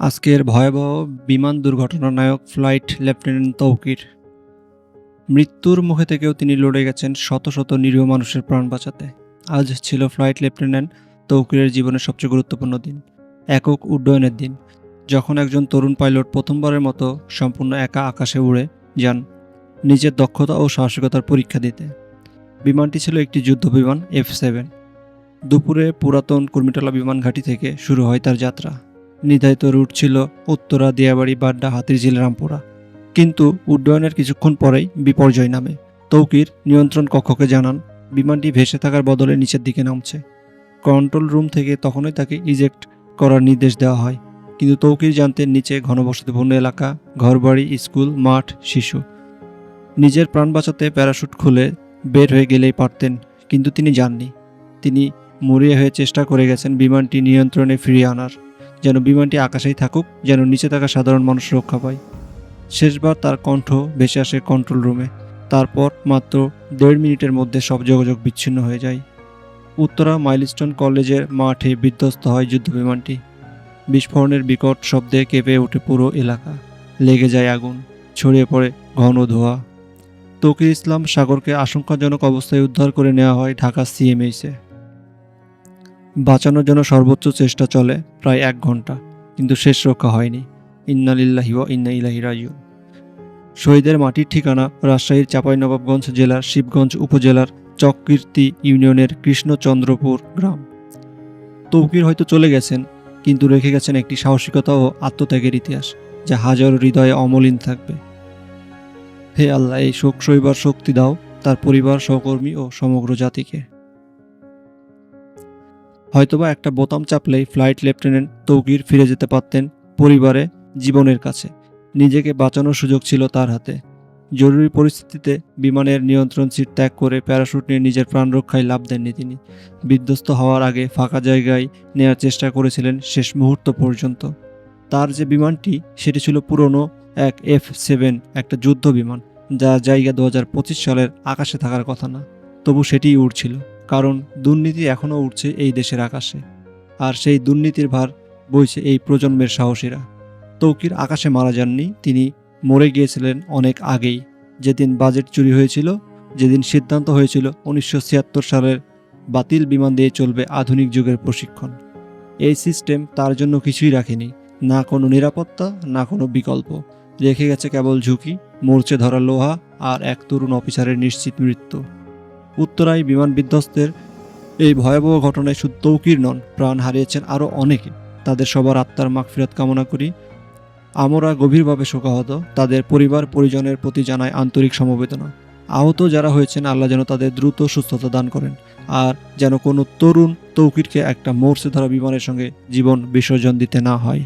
আজকের ভয়াবহ বিমান দুর্ঘটনার নায়ক ফ্লাইট লেফটেন্যান্ট তৌকির। মৃত্যুর মুখে থেকেও তিনি লড়ে গেছেন শত শত নিরীহ মানুষের প্রাণ বাঁচাতে। আজ ছিল ফ্লাইট লেফটেন্যান্ট তৌকিরের জীবনের সবচেয়ে গুরুত্বপূর্ণ দিন, একক উড্ডয়নের দিন, যখন একজন তরুণ পাইলট প্রথমবারের মতো সম্পূর্ণ একা আকাশে উড়ে যান নিজের দক্ষতা ও সাহসিকতার পরীক্ষা দিতে। বিমানটি ছিল একটি যুদ্ধ বিমান, এফ সেভেন। দুপুরে পুরাতন কুর্মিটোলা বিমান ঘাঁটি থেকে শুরু হয় তার যাত্রা। নির্ধারিত রুট ছিল উত্তরা, দিয়াবাড়ি, বাড্ডা, হাতিরঝিল, রামপুরা। কিন্তু উড্ডয়নের কিছুক্ষণ পরেই বিপর্যয় নামে। তৌকির নিয়ন্ত্রণ কক্ষকে জানান, বিমানটি ভেসে থাকার বদলে নিচের দিকে নামছে। কন্ট্রোল রুম থেকে তখনই তাকে ইজেক্ট করার নির্দেশ দেওয়া হয়। কিন্তু তৌকির জানতেন নিচে ঘনবসতিপূর্ণ এলাকা, ঘরবাড়ি, স্কুল, মাঠ, শিশু। নিজের প্রাণ বাঁচাতে প্যারাশুট খুলে বের হয়ে গেলেই পারতেন, কিন্তু তিনি যাননি। তিনি মরিয়া হয়ে চেষ্টা করে গেছেন বিমানটি নিয়ন্ত্রণে ফিরিয়ে আনার। যেন বিমানটি আকাশেই থাকুক, যেন নিচে থাকা সাধারণ মানুষ রক্ষা পায়। শেষবার তার কণ্ঠ ভেসে আসে কন্ট্রোল রুমে তারপর মাত্র দেড় মিনিটের মধ্যে সব যোগাযোগ বিচ্ছিন্ন হয়ে যায়। উত্তরা মাইলস্টোন কলেজের মাঠে বিধ্বস্ত হয় যুদ্ধ বিমানটি বিস্ফোরণের বিকট শব্দে কেঁপে ওঠে পুরো এলাকা। লেগে যায় আগুন, ছড়িয়ে পড়ে ঘন ধোঁয়া। তকির ইসলাম সাগরকে আশঙ্কাজনক অবস্থায় উদ্ধার করে নেওয়া হয় ঢাকা সিএমএইসে বাঁচানোর জন্য সর্বোচ্চ চেষ্টা চলে প্রায় এক ঘণ্টা, কিন্তু শেষ রক্ষা হয়নি। ইন্নালিল্লাহি ওয়া ইন্না ইলাহি রাজিউন। শহীদের মাটির ঠিকানা রাজশাহীর চাঁপাইনবাবগঞ্জ জেলার শিবগঞ্জ উপজেলার চককীর্তি ইউনিয়নের কৃষ্ণচন্দ্রপুর গ্রাম। তৌকির হয়তো চলে গেছেন, কিন্তু রেখে গেছেন একটি সাহসিকতা ও আত্মত্যাগের ইতিহাস, যা হাজারো হৃদয়ে অমলিন থাকবে। হে আল্লাহ, এই শোক শৈবার শক্তি দাও তার পরিবার, সহকর্মী ও সমগ্র জাতিকে। হয়তোবা একটা বোতাম চাপলেই ফ্লাইট লেফটেন্যান্ট তৌকির ফিরে যেতে পারতেন পরিবারে জীবনের কাছে। নিজেকে বাঁচানোর সুযোগ ছিল তার হাতে। জরুরি পরিস্থিতিতে বিমানের নিয়ন্ত্রণ সিট ত্যাগ করে প্যারাশুট নিয়ে নিজের প্রাণ রক্ষায় লাভ দেননি তিনি। বিধ্বস্ত হওয়ার আগে ফাঁকা জায়গায় নেওয়ার চেষ্টা করেছিলেন শেষ মুহূর্ত পর্যন্ত। তার যে বিমানটি, সেটি ছিল পুরনো এক এফ সেভেন, একটা যুদ্ধ বিমান যার জায়গা দু হাজার পঁচিশ সালের আকাশে থাকার কথা না, তবু সেটিই উড়ছিল। কারণ দুর্নীতি এখনও উঠছে এই দেশের আকাশে, আর সেই দুর্নীতির ভার বইছে এই প্রজন্মের সাহসীরা। তৌকির আকাশে মারা যাননি, তিনি মরে গিয়েছিলেন অনেক আগেই। যেদিন বাজেট চুরি হয়েছিল, যেদিন সিদ্ধান্ত হয়েছিল উনিশশো ছিয়াত্তর সালের বাতিল বিমান দিয়ে চলবে আধুনিক যুগের প্রশিক্ষণ। এই সিস্টেম তার জন্য কিছুই রাখেনি, না কোনো নিরাপত্তা, না কোনো বিকল্প। রেখে গেছে কেবল ঝুঁকি মরচে ধরা লোহা আর এক তরুণ অফিসারের নিশ্চিত মৃত্যু। উত্তরায় বিমান বিধ্বস্তের এই ভয়াবহ ঘটনায় শুধু তৌকির নন, প্রাণ হারিয়েছেন আরও অনেকে। তাদের সবার আত্মার মাগফিরাত কামনা করি। আমরা গভীরভাবে শোকাহত, তাদের পরিবার, পরিজনের প্রতি জানায় আন্তরিক সমবেদনা। আহত যারা হয়েছেন, আল্লাহ যেন তাদের দ্রুত সুস্থতা দান করেন আর যেন কোনো তরুণ তৌকিরকে একটা মোর্চে ধরা বিমানের সঙ্গে জীবন বিসর্জন দিতে না হয়।